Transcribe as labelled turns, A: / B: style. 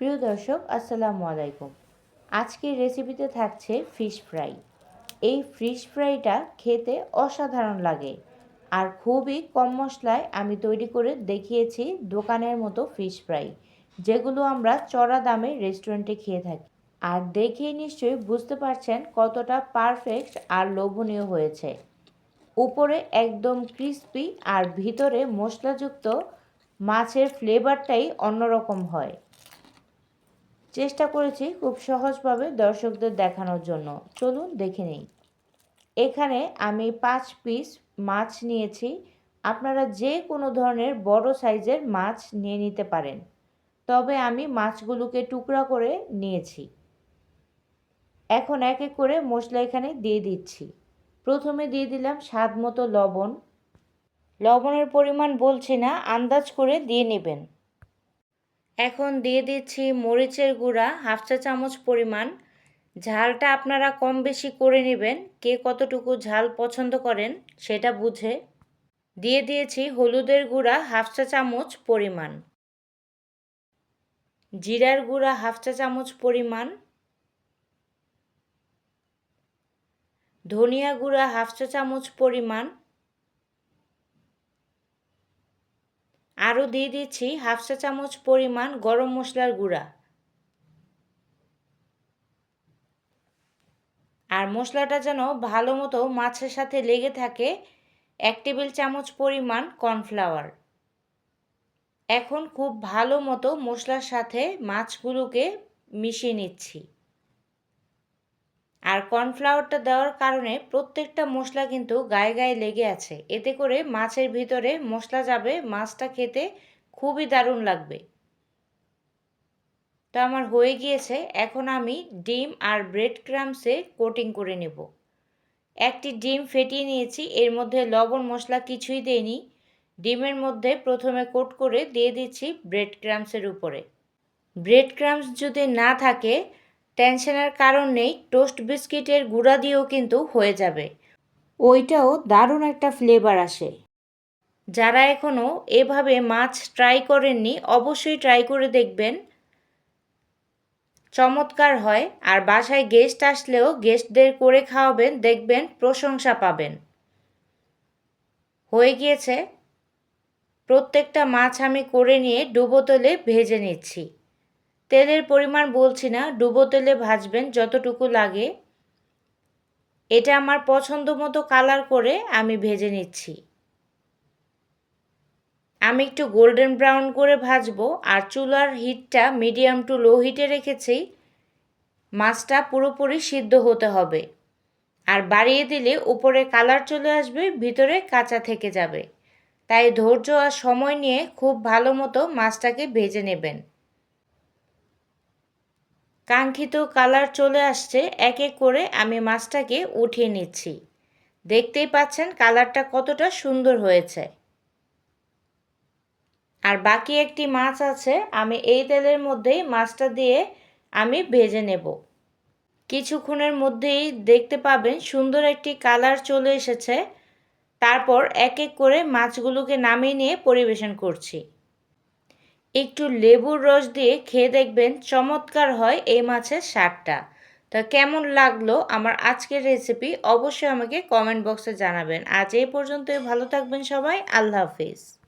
A: প্রিয় দর্শক, আসসালামু আলাইকুম। আজকের রেসিপিতে থাকছে ফিশ ফ্রাই এই ফিশ ফ্রাইটা খেতে অসাধারণ লাগে। আর খুবই কম মশলায় আমি তৈরি করে দেখিয়েছি দোকানের মতো ফিশ ফ্রাই যেগুলো আমরা চড়া দামে রেস্টুরেন্টে খেয়ে থাকি। আর দেখেই নিশ্চয়ই বুঝতে পারছেন কতটা পারফেক্ট আর লোভনীয় হয়েছে। উপরে একদম ক্রিস্পি আর ভিতরে মশলাযুক্ত মাছের ফ্লেভারটাই অন্যরকম হয়। চেষ্টা করেছি খুব সহজভাবে দর্শকদের দেখানোর জন্য। চলুন দেখে নিই। এখানে আমি পাঁচ পিস মাছ নিয়েছি। আপনারা যে কোনো ধরনের বড় সাইজের মাছ নিয়ে নিতে পারেন। তবে আমি মাছগুলোকে টুকরা করে নিয়েছি। এখন এক এক করে মশলা এখানে দিয়ে দিচ্ছি। প্রথমে দিয়ে দিলাম স্বাদ মতো লবণ। লবণের পরিমাণ বলছি না, আন্দাজ করে দিয়ে নেবেন। এখন দিয়ে দিচ্ছি মরিচের গুঁড়া, হাফ চা চামচ পরিমাণ। ঝালটা আপনারা কম বেশি করে নেবেন, কে কতটুকু ঝাল পছন্দ করেন সেটা বুঝে। দিয়ে দিয়েছি হলুদের গুঁড়া, হাফ চা চামচ পরিমাণ। জিরার গুঁড়া, হাফ চা চামচ পরিমাণ। ধনিয়া গুঁড়া, হাফ চা চামচ পরিমাণ। আরও দিয়ে দিচ্ছি হাফ চা চামচ পরিমাণ গরম মশলার গুঁড়া। আর মশলাটা যেন ভালো মতো মাছের সাথে লেগে থাকে, এক টেবিল চামচ পরিমাণ কর্নফ্লাওয়ার। এখন খুব ভালো মতো মশলার সাথে মাছগুলোকে মিশিয়ে নিচ্ছি। আর কর্নফ্লাওয়ারটা দেওয়ার কারণে প্রত্যেকটা মশলা কিন্তু গায়ে গায়ে লেগে আছে। এতে করে মাছের ভিতরে মশলা যাবে, মাছটা খেতে খুবই দারুণ লাগবে। তো আমার হয়ে গিয়েছে, এখন আমি ডিম আর ব্রেড ক্রামসে কোটিং করে নেব। একটি ডিম ফেটিয়ে নিয়েছি, এর মধ্যে লবণ মশলা কিছুই দেইনি। ডিমের মধ্যে প্রথমে কোট করে দিয়ে দিচ্ছি ব্রেড ক্রামসের উপরে। ব্রেড ক্রামস যদি না থাকে টেনশনের কারণ নেই, টোস্ট বিস্কিটের গুঁড়া দিয়েও কিন্তু হয়ে যাবে। ওইটাও দারুণ একটা ফ্লেভার আসে। যারা এখনও এভাবে মাছ ট্রাই করেননি, অবশ্যই ট্রাই করে দেখবেন। চমৎকার হয়, আর বাসায় গেস্ট আসলেও গেস্টদের করে খাওয়াবেন, দেখবেন প্রশংসা পাবেন। হয়ে গিয়েছে, প্রত্যেকটা মাছ আমি করে নিয়ে ডুবো তেলে ভেজে নিচ্ছি। তেলের পরিমাণ বলছি না, ডুবো তেলে ভাজবেন যতটুকু লাগে। এটা আমার পছন্দ মতো কালার করে আমি ভেজে নিচ্ছি। আমি একটু গোল্ডেন ব্রাউন করে ভাজবো আর চুলার হিটটা মিডিয়াম টু লো হিটে রেখেছি। মাছটা পুরোপুরি সিদ্ধ হতে হবে। আর বাড়িয়ে দিলে উপরে কালার চলে আসবে, ভিতরে কাঁচা থেকে যাবে। তাই ধৈর্য আর সময় নিয়ে খুব ভালো মতো মাছটাকে ভেজে নেবেন। কাঙ্ক্ষিত কালার চলে আসছে, এক এক করে আমি মাছটাকে উঠিয়ে নিচ্ছি। দেখতেই পাচ্ছেন কালারটা কতটা সুন্দর হয়েছে। আর বাকি একটি মাছ আছে, আমি এই তেলের মধ্যেই মাছটা দিয়ে আমি ভেজে নেব। কিছুক্ষণের মধ্যেই দেখতে পাবেন সুন্দর একটি কালার চলে এসেছে। তারপর এক এক করে মাছগুলোকে নামিয়ে নিয়ে পরিবেশন করছি। একটু লেবুর রস দিয়ে খেয়ে দেখবেন চমৎকার হয় এই মাছের স্বাদটা। তা কেমন লাগল আমার আজকের রেসিপি অবশ্যই আমাকে কমেন্ট বক্সে জানাবেন। আজ এই পর্যন্তই, ভালো থাকবেন সবাই, আল্লাহ হাফিজ।